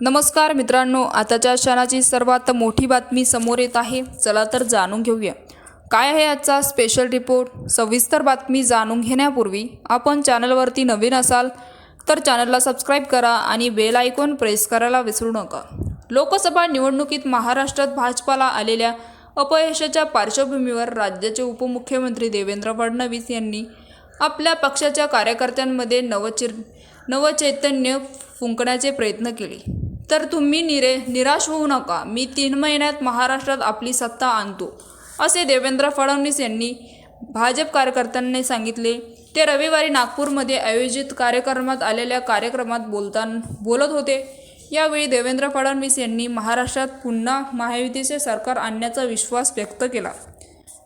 नमस्कार मित्रांनो आताच्या क्षणाची सर्वात मोठी बातमी समोर येत आहे. चला तर जाणून घेऊया. काय आहे आजचा स्पेशल रिपोर्ट सविस्तर बातमी जाणून घेण्यापूर्वी आपण चॅनलवरती नवीन असाल तर चॅनलला सबस्क्राईब करा आणि बेल आयकॉन प्रेस करायला विसरू नका. लोकसभा निवडणुकीत महाराष्ट्रात भाजपाला आलेल्या अपयशाच्या पार्श्वभूमीवर राज्याचे उपमुख्यमंत्री देवेंद्र फडणवीस यांनी आपल्या पक्षाच्या कार्यकर्त्यांमध्ये नवचिर नवचैतन्य फुंकण्याचे प्रयत्न केले. तर तुम्ही निरे निराश होऊ नका. मी तीन महिन्यात महाराष्ट्रात आपली सत्ता आणतो. असे देवेंद्र फडणवीस यांनी भाजप कार्यकर्त्यांनी सांगितले. ते रविवारी नागपूरमध्ये आयोजित कार्यक्रमात आलेल्या कार्यक्रमात बोलताना बोलत होते. यावेळी देवेंद्र फडणवीस यांनी महाराष्ट्रात पुन्हा महायुतीचे सरकार आणण्याचा विश्वास व्यक्त केला.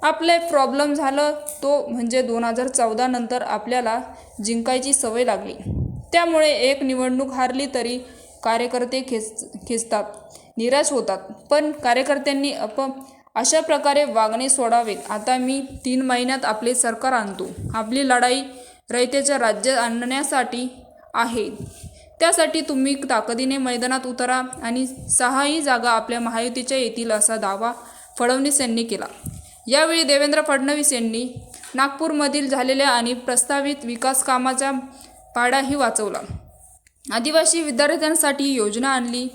आपले प्रॉब्लेम झालं तो म्हणजे दोन हजार चौदा नंतर आपल्याला जिंकायची सवय लागली. त्यामुळे एक निवडणूक हारली तरी कार्यकर्ते खेच खेचतात. निराश होतात. पण कार्यकर्त्यांनी अप अशा प्रकारे वागणे सोडावेत. आता मी तीन महिन्यात आपले सरकार आणतो. आपली लढाई रयतेच्या राज्यात आणण्यासाठी आहे. त्यासाठी तुम्ही ताकदीने मैदानात उतरा आणि सहाही जागा आपल्या महायुतीच्या येतील असा दावा फडणवीस यांनी केला. यावेळी देवेंद्र फडणवीस यांनी नागपूरमधील झालेल्या आणि प्रस्तावित विकास कामाचा पाडाही वाचवला. आदिवासी विद्यार्थ्यांसाठी योजना आणली.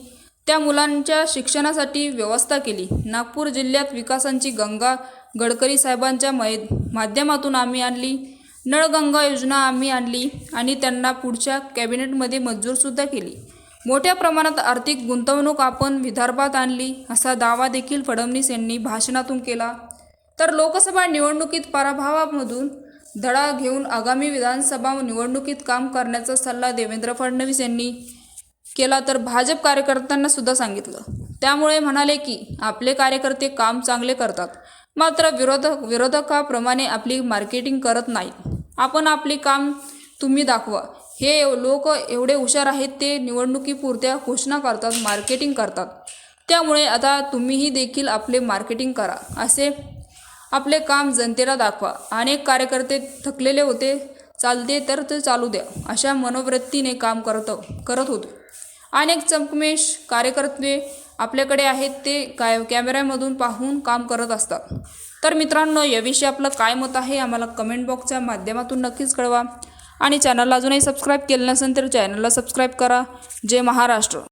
त्या मुलांच्या शिक्षणासाठी व्यवस्था केली. नागपूर जिल्ह्यात विकासांची गंगा गडकरी साहेबांच्या मै माध्यमातून आम्ही आणली. नळगंगा योजना आम्ही आणली आणि त्यांना पुढच्या कॅबिनेटमध्ये मंजूरसुद्धा केली. मोठ्या प्रमाणात आर्थिक गुंतवणूक आपण विदर्भात आणली असा दावा देखील फडणवीस यांनी भाषणातून केला. तर लोकसभा निवडणुकीत पराभवामधून धडा घेऊन आगामी विधानसभा निवडणुकीत काम करण्याचा सल्ला देवेंद्र फडणवीस यांनी केला तर भाजप कार्यकर्त्यांना सुद्धा सांगितलं. त्यामुळे म्हणाले की आपले कार्यकर्ते काम चांगले करतात. मात्र विरोधक विरोधकाप्रमाणे आपली मार्केटिंग करत नाही. आपण आपले काम तुम्ही दाखवा. हे लोक एवढे हुशार आहेत ते निवडणुकीपुरत्या घोषणा करतात मार्केटिंग करतात. त्यामुळे आता तुम्हीही देखील आपले मार्केटिंग करा असे आपले काम जनतेला दाखवा. अनेक कार्यकर्ते थकलेले होते. चालते तर ते चालू द्या. अशा मनोवृत्तीने काम करत करत होतो. अनेक चमकमेश कार्यकर्ते आपल्याकडे आहेत. ते काय कॅमेऱ्यामधून पाहून काम करत असतात. तर मित्रांनो याविषयी आपलं काय मत आहे आम्हाला कमेंट बॉक्सच्या माध्यमातून नक्कीच कळवा. आणि चॅनलला अजूनही सबस्क्राईब केलं नसेल तर चॅनलला सबस्क्राईब करा. जय महाराष्ट्र.